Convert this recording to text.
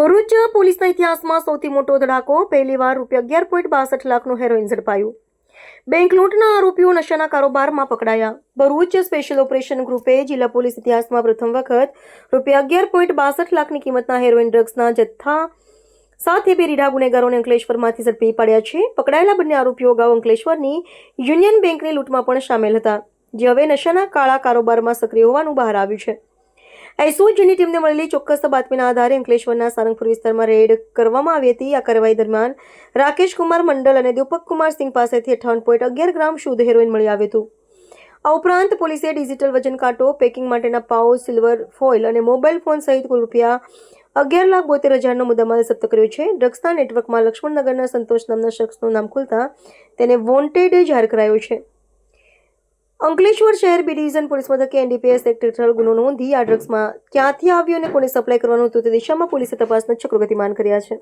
ભરૂચ પોલીસના ઇતિહાસમાં સૌથી મોટો ધડાકો, પહેલીવાર રૂપિયા અગિયાર પોઈન્ટ બાસઠ લાખનું હેરોઇન ઝડપાયું. બેંક લૂંટના આરોપીઓ નશાના કારોબારમાં પકડાયા. ભરૂચ સ્પેશિયલ ઓપરેશન ગ્રુપે જિલ્લા પોલીસ ઇતિહાસમાં પ્રથમ વખત રૂપિયા અગિયાર પોઈન્ટ બાસઠ લાખની કિંમતના હેરોઇન ડ્રગ્સના જથ્થા સાથે બે રીઢા ગુનેગારોને અંકલેશ્વરમાંથી ઝડપી પાડ્યા છે. પકડાયેલા બંને આરોપીઓ અગાઉ અંકલેશ્વરની યુનિયન બેંકની લૂંટમાં પણ સામેલ હતા, જે હવે નશાના કાળા કારોબારમાં સક્રિય હોવાનું બહાર આવ્યું છે. એસઓજીની ટીમને મળેલી ચોક્કસ બાતમીના આધારે અંકલેશ્વરના સારંગપુર વિસ્તારમાં રેડ કરવામાં આવી હતી. આ કાર્યવાહી દરમિયાન રાકેશ કુમાર મંડલ અને દીપક કુમાર સિંહ પાસેથી અઠાવન પોઈન્ટ અગિયાર ગ્રામ શુદ્ધ હેરોઇન મળી આવ્યું હતું. આ ઉપરાંત પોલીસે ડિજિટલ વજન કાંટો, પેકિંગ માટેના પાઉ, સિલ્વર ફોઇલ અને મોબાઈલ ફોન સહિત કુલ રૂપિયા અગિયાર લાખ બોતેર હજારનો મુદ્દામાલ જપ્ત કર્યો છે. ડ્રગ્સના નેટવર્કમાં લક્ષ્મણનગરના સંતોષ નામના શખ્સનું નામ ખુલતા તેને વોન્ટેડ જાહેર કરાયો છે. અંકલેશ્વર શહેર બી ડિવિઝન પોલીસ મથકે એનડીપીએસ એક્ટ હેઠળ ગુનો નોંધી આ ડ્રગ્સમાં ક્યાંથી આવ્યો અને કોને સપ્લાય કરવાનું હતું તે દિશામાં પોલીસે તપાસના ચક્રો ગતિમાન કર્યા છે.